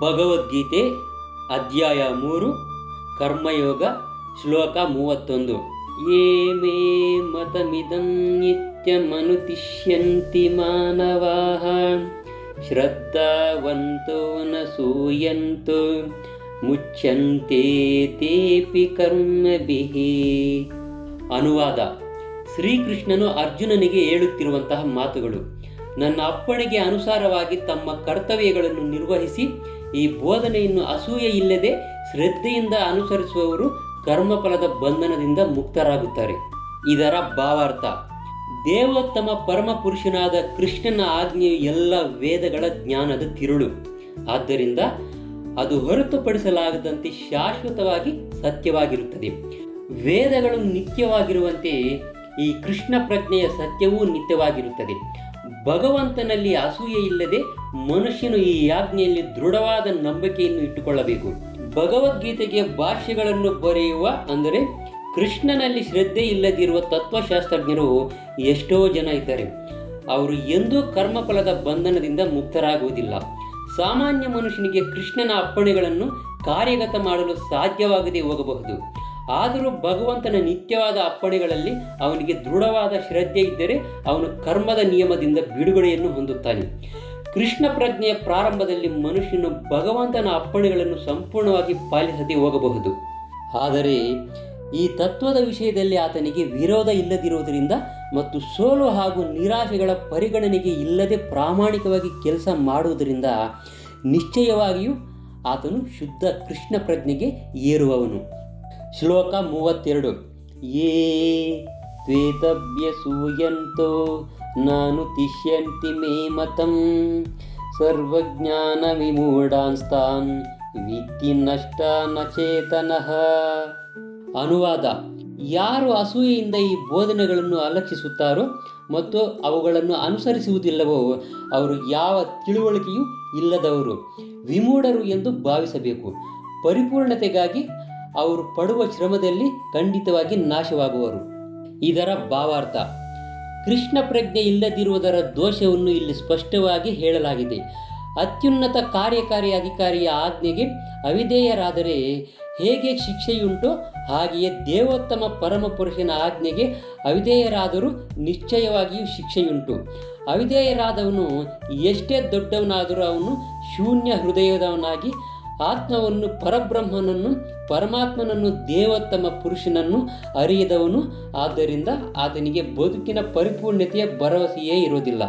ಭಗವದ್ಗೀತೆ ಅಧ್ಯಾಯ ಮೂರು, ಕರ್ಮಯೋಗ, ಶ್ಲೋಕ ಮೂವತ್ತೊಂದು. ಯೇ ಮೇ ಮತಮಿದಂ ನಿತ್ಯಮನುತಿಷ್ಯಂತಿ ಮಾನವಾಃ. ಶ್ರದ್ಧಾವಂತೋ ನ ಸೂಯಂತು. ಮುಚ್ಚಂತೆ ತೇಪಿ ಕರ್ಮಭಿಃ ಅನುವಾದ. ಶ್ರೀಕೃಷ್ಣನು ಅರ್ಜುನನಿಗೆ ಹೇಳುತ್ತಿರುವಂತಹ ಮಾತುಗಳು. ನನ್ನ ಅಪ್ಪಣೆಗೆ ಅನುಸಾರವಾಗಿ ತಮ್ಮ ಕರ್ತವ್ಯಗಳನ್ನು ನಿರ್ವಹಿಸಿ ಈ ಬೋಧನೆಯನ್ನು ಅಸೂಯೆ ಇಲ್ಲದೆ ಶ್ರದ್ಧೆಯಿಂದ ಅನುಸರಿಸುವವರು ಕರ್ಮಫಲದ ಬಂಧನದಿಂದ ಮುಕ್ತರಾಗುತ್ತಾರೆ. ಇದರ ಭಾವಾರ್ಥ, ದೇವೋತ್ತಮ ಪರಮ ಪುರುಷನಾದ ಕೃಷ್ಣನ ಆಜ್ಞೆಯು ಎಲ್ಲ ವೇದಗಳ ಜ್ಞಾನದ ತಿರುಳು. ಆದ್ದರಿಂದ ಅದು ಹೊರತುಪಡಿಸಲಾಗದಂತೆ ಶಾಶ್ವತವಾಗಿ ಸತ್ಯವಾಗಿರುತ್ತದೆ. ವೇದಗಳು ನಿತ್ಯವಾಗಿರುವಂತೆ ಈ ಕೃಷ್ಣ ಪ್ರಜ್ಞೆಯ ಸತ್ಯವೂ ನಿತ್ಯವಾಗಿರುತ್ತದೆ. ಭಗವಂತನಲ್ಲಿ ಅಸೂಯೆ ಇಲ್ಲದೆ ಮನುಷ್ಯನು ಈ ಆಜ್ಞೆಯಲ್ಲಿ ದೃಢವಾದ ನಂಬಿಕೆಯನ್ನು ಇಟ್ಟುಕೊಳ್ಳಬೇಕು. ಭಗವದ್ಗೀತೆಗೆ ಭಾಷೆಗಳನ್ನು ಬರೆಯುವ, ಅಂದರೆ ಕೃಷ್ಣನಲ್ಲಿ ಶ್ರದ್ಧೆ ಇಲ್ಲದಿರುವ ತತ್ವಶಾಸ್ತ್ರಜ್ಞರು ಎಷ್ಟೋ ಜನ ಇದ್ದಾರೆ. ಅವರು ಎಂದೂ ಕರ್ಮಫಲದ ಬಂಧನದಿಂದ ಮುಕ್ತರಾಗುವುದಿಲ್ಲ. ಸಾಮಾನ್ಯ ಮನುಷ್ಯನಿಗೆ ಕೃಷ್ಣನ ಅಪ್ಪಣೆಗಳನ್ನು ಕಾರ್ಯಗತ ಮಾಡಲು ಸಾಧ್ಯವಾಗದೆ ಹೋಗಬಹುದು. ಆದರೂ ಭಗವಂತನ ನಿತ್ಯವಾದ ಅಪ್ಪಣೆಗಳಲ್ಲಿ ಅವನಿಗೆ ದೃಢವಾದ ಶ್ರದ್ಧೆ ಇದ್ದರೆ ಅವನು ಕರ್ಮದ ನಿಯಮದಿಂದ ಬಿಡುಗಡೆಯನ್ನು ಹೊಂದುತ್ತಾನೆ. ಕೃಷ್ಣ ಪ್ರಜ್ಞೆಯ ಪ್ರಾರಂಭದಲ್ಲಿ ಮನುಷ್ಯನು ಭಗವಂತನ ಅಪ್ಪಣೆಗಳನ್ನು ಸಂಪೂರ್ಣವಾಗಿ ಪಾಲಿಸದೇ ಹೋಗಬಹುದು. ಆದರೆ ಈ ತತ್ವದ ವಿಷಯದಲ್ಲಿ ಆತನಿಗೆ ವಿರೋಧ ಇಲ್ಲದಿರುವುದರಿಂದ ಮತ್ತು ಸೋಲು ಹಾಗೂ ನಿರಾಶೆಗಳ ಪರಿಗಣನೆಗೆ ಇಲ್ಲದೆ ಪ್ರಾಮಾಣಿಕವಾಗಿ ಕೆಲಸ ಮಾಡುವುದರಿಂದ ನಿಶ್ಚಯವಾಗಿಯೂ ಆತನು ಶುದ್ಧ ಕೃಷ್ಣ ಪ್ರಜ್ಞೆಗೆ ಏರುವವನು. ಶ್ಲೋಕ ಮೂವತ್ತೆರಡು. ಯೇ ತ್ವೇತಭ್ಯಸೂಯಂತೋ ನಾನು ತಿಷ್ಯಂತಿ ಮೇ ಮತಂ. ಸರ್ವಜ್ಞಾನ ವಿಮೂಢಾನ್ಸ್ತಾನ್ ವಿದ್ಯಿ ನಷ್ಟ ನ ಅನುವಾದ. ಯಾರು ಅಸೂಯೆಯಿಂದ ಈ ಬೋಧನೆಗಳನ್ನು ಅಲಕ್ಷಿಸುತ್ತಾರೋ ಮತ್ತು ಅವುಗಳನ್ನು ಅನುಸರಿಸುವುದಿಲ್ಲವೋ, ಅವರು ಯಾವ ತಿಳುವಳಿಕೆಯೂ ಇಲ್ಲದವರು. ವಿಮೂಢರು ಎಂದು ಭಾವಿಸಬೇಕು. ಪರಿಪೂರ್ಣತೆಗಾಗಿ ಅವರು ಪಡುವ ಶ್ರಮದಲ್ಲಿ ಖಂಡಿತವಾಗಿ ನಾಶವಾಗುವರು. ಇದರ ಭಾವಾರ್ಥ, ಕೃಷ್ಣ ಪ್ರಜ್ಞೆ ಇಲ್ಲದಿರುವುದರ ದೋಷವನ್ನು ಇಲ್ಲಿ ಸ್ಪಷ್ಟವಾಗಿ ಹೇಳಲಾಗಿದೆ. ಅತ್ಯುನ್ನತ ಕಾರ್ಯಕಾರಿ ಅಧಿಕಾರಿಯ ಆಜ್ಞೆಗೆ ಅವಿಧೇಯರಾದರೆ ಹೇಗೆ ಶಿಕ್ಷೆಯುಂಟೋ? ಹಾಗೆಯೇ ದೇವೋತ್ತಮ ಪರಮಪುರುಷನ ಆಜ್ಞೆಗೆ ಅವಿಧೇಯರಾದರೂ ನಿಶ್ಚಯವಾಗಿಯೂ ಶಿಕ್ಷೆಯುಂಟು. ಅವಿಧೇಯರಾದವನು ಎಷ್ಟೇ ದೊಡ್ಡವನಾದರೂ ಅವನು ಶೂನ್ಯ ಹೃದಯದವನಾಗಿ ಆತ್ಮವನ್ನು ಪರಬ್ರಹ್ಮನನ್ನು, ಪರಮಾತ್ಮನನ್ನು ದೇವೋತ್ತಮ ಪುರುಷನನ್ನು ಅರಿಯದವನು. ಆದ್ದರಿಂದ ಆತನಿಗೆ ಬದುಕಿನ ಪರಿಪೂರ್ಣತೆಯ ಭರವಸೆಯೇ ಇರುವುದಿಲ್ಲ.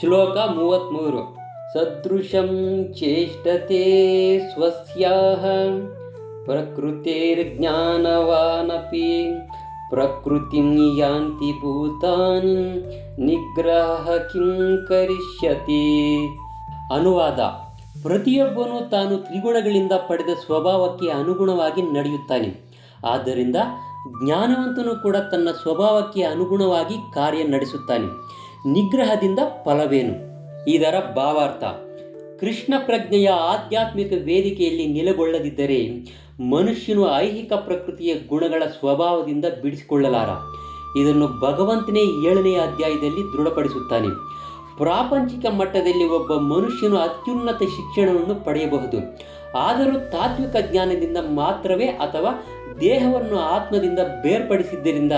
ಶ್ಲೋಕ ಮೂವತ್ತ್ಮೂರು ಸದೃಶಂ ಚೇಷ್ಟತೆ ಸ್ವಸ್ಯಾಹ. ಪ್ರಕೃತಿರ್ಜ್ಞಾನವಾನಪಿ ಪ್ರಕೃತಿ ಯಾಂತಿ ಭೂತಾನಿ. ನಿಗ್ರಹ ಕಿಂ ಕರಿಷ್ಯತಿ. ಅನುವಾದ. ಪ್ರತಿಯೊಬ್ಬನು ತಾನು ತ್ರಿಗುಣಗಳಿಂದ ಪಡೆದ ಸ್ವಭಾವಕ್ಕೆ ಅನುಗುಣವಾಗಿ ನಡೆಯುತ್ತಾನೆ. ಆದ್ದರಿಂದ ಜ್ಞಾನವಂತನು ಕೂಡ ತನ್ನ ಸ್ವಭಾವಕ್ಕೆ ಅನುಗುಣವಾಗಿ ಕಾರ್ಯ ನಡೆಸುತ್ತಾನೆ. ನಿಗ್ರಹದಿಂದ ಫಲವೇನು? ಇದರ ಭಾವಾರ್ಥ, ಕೃಷ್ಣ ಪ್ರಜ್ಞೆಯ ಆಧ್ಯಾತ್ಮಿಕ ವೇದಿಕೆಯಲ್ಲಿ ನೆಲೆಗೊಳ್ಳದಿದ್ದರೆ ಮನುಷ್ಯನು ಐಹಿಕ ಪ್ರಕೃತಿಯ ಗುಣಗಳ ಸ್ವಭಾವದಿಂದ ಬಿಡಿಸಿಕೊಳ್ಳಲಾರ. ಇದನ್ನು ಭಗವಂತನೇ ಏಳನೇ ಅಧ್ಯಾಯದಲ್ಲಿ ದೃಢಪಡಿಸುತ್ತಾನೆ. ಪ್ರಾಪಂಚಿಕ ಮಟ್ಟದಲ್ಲಿ ಒಬ್ಬ ಮನುಷ್ಯನು ಅತ್ಯುನ್ನತ ಶಿಕ್ಷಣವನ್ನು ಪಡೆಯಬಹುದು. ಆದರೂ ತಾತ್ವಿಕ ಜ್ಞಾನದಿಂದ ಮಾತ್ರವೇ ಅಥವಾ ದೇಹವನ್ನು ಆತ್ಮದಿಂದ ಬೇರ್ಪಡಿಸಿದ್ದರಿಂದ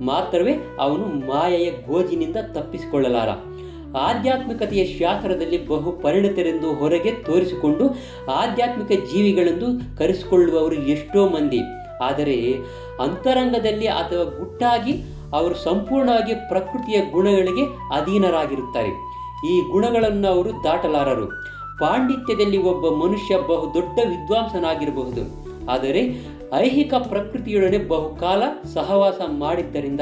ಮಾತ್ರವೇ ಅವನು ಮಾಯೆಯ ಗೋಜಿನಿಂದ ತಪ್ಪಿಸಿಕೊಳ್ಳಲಾರ. ಆಧ್ಯಾತ್ಮಿಕತೆಯ ಶಾಸ್ತ್ರದಲ್ಲಿ ಬಹು ಪರಿಣಿತರೆಂದು ಹೊರಗೆ ತೋರಿಸಿಕೊಂಡು ಆಧ್ಯಾತ್ಮಿಕ ಜೀವಿಗಳೆಂದು ಕರೆಸಿಕೊಳ್ಳುವವರು ಎಷ್ಟೋ ಮಂದಿ. ಆದರೆ ಅಂತರಂಗದಲ್ಲಿ ಅಥವಾ ಗುಟ್ಟಾಗಿ ಅವರು ಸಂಪೂರ್ಣವಾಗಿ ಪ್ರಕೃತಿಯ ಗುಣಗಳಿಗೆ ಅಧೀನರಾಗಿರುತ್ತಾರೆ. ಈ ಗುಣಗಳನ್ನು ಅವರು ದಾಟಲಾರರು. ಪಾಂಡಿತ್ಯದಲ್ಲಿ ಒಬ್ಬ ಮನುಷ್ಯ ಬಹು ದೊಡ್ಡ ವಿದ್ವಾಂಸನಾಗಿರಬಹುದು. ಆದರೆ ಐಹಿಕ ಪ್ರಕೃತಿಯೊಡನೆ ಬಹುಕಾಲ ಸಹವಾಸ ಮಾಡಿದ್ದರಿಂದ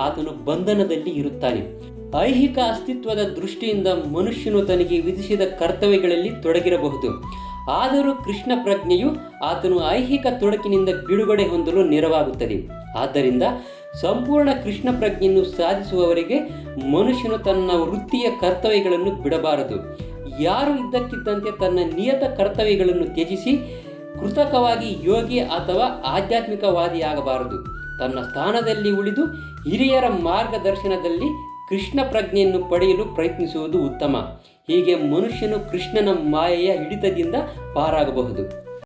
ಆತನು ಬಂಧನದಲ್ಲಿ ಇರುತ್ತಾನೆ. ಐಹಿಕ ಅಸ್ತಿತ್ವದ ದೃಷ್ಟಿಯಿಂದ ಮನುಷ್ಯನು ತನಗೆ ವಿಧಿಸಿದ ಕರ್ತವ್ಯಗಳಲ್ಲಿ ತೊಡಗಿರಬಹುದು. ಆದರೂ ಕೃಷ್ಣ ಪ್ರಜ್ಞೆಯು ಆತನು ಐಹಿಕ ತೊಡಕಿನಿಂದ ಬಿಡುಗಡೆ ಹೊಂದಲು ನೆರವಾಗುತ್ತದೆ. ಆದ್ದರಿಂದ ಸಂಪೂರ್ಣ ಕೃಷ್ಣ ಪ್ರಜ್ಞೆಯನ್ನು ಸಾಧಿಸುವವರೆಗೆ ಮನುಷ್ಯನು ತನ್ನ ವೃತ್ತಿಯ ಕರ್ತವ್ಯಗಳನ್ನು ಬಿಡಬಾರದು. ಯಾರು ಇದ್ದಕ್ಕಿದ್ದಂತೆ ತನ್ನ ನಿಯತ ಕರ್ತವ್ಯಗಳನ್ನು ತ್ಯಜಿಸಿ ಕೃತಕವಾಗಿ ಯೋಗಿ ಅಥವಾ ಆಧ್ಯಾತ್ಮಿಕವಾದಿಯಾಗಬಾರದು. ತನ್ನ ಸ್ಥಾನದಲ್ಲಿ ಉಳಿದು ಹಿರಿಯರ ಮಾರ್ಗದರ್ಶನದಲ್ಲಿ ಕೃಷ್ಣ ಪ್ರಜ್ಞೆಯನ್ನು ಪಡೆಯಲು ಪ್ರಯತ್ನಿಸುವುದು ಉತ್ತಮ. ಹೀಗೆ ಮನುಷ್ಯನು ಕೃಷ್ಣನ ಮಾಯೆಯ ಹಿಡಿತದಿಂದ ಪಾರಾಗಬಹುದು.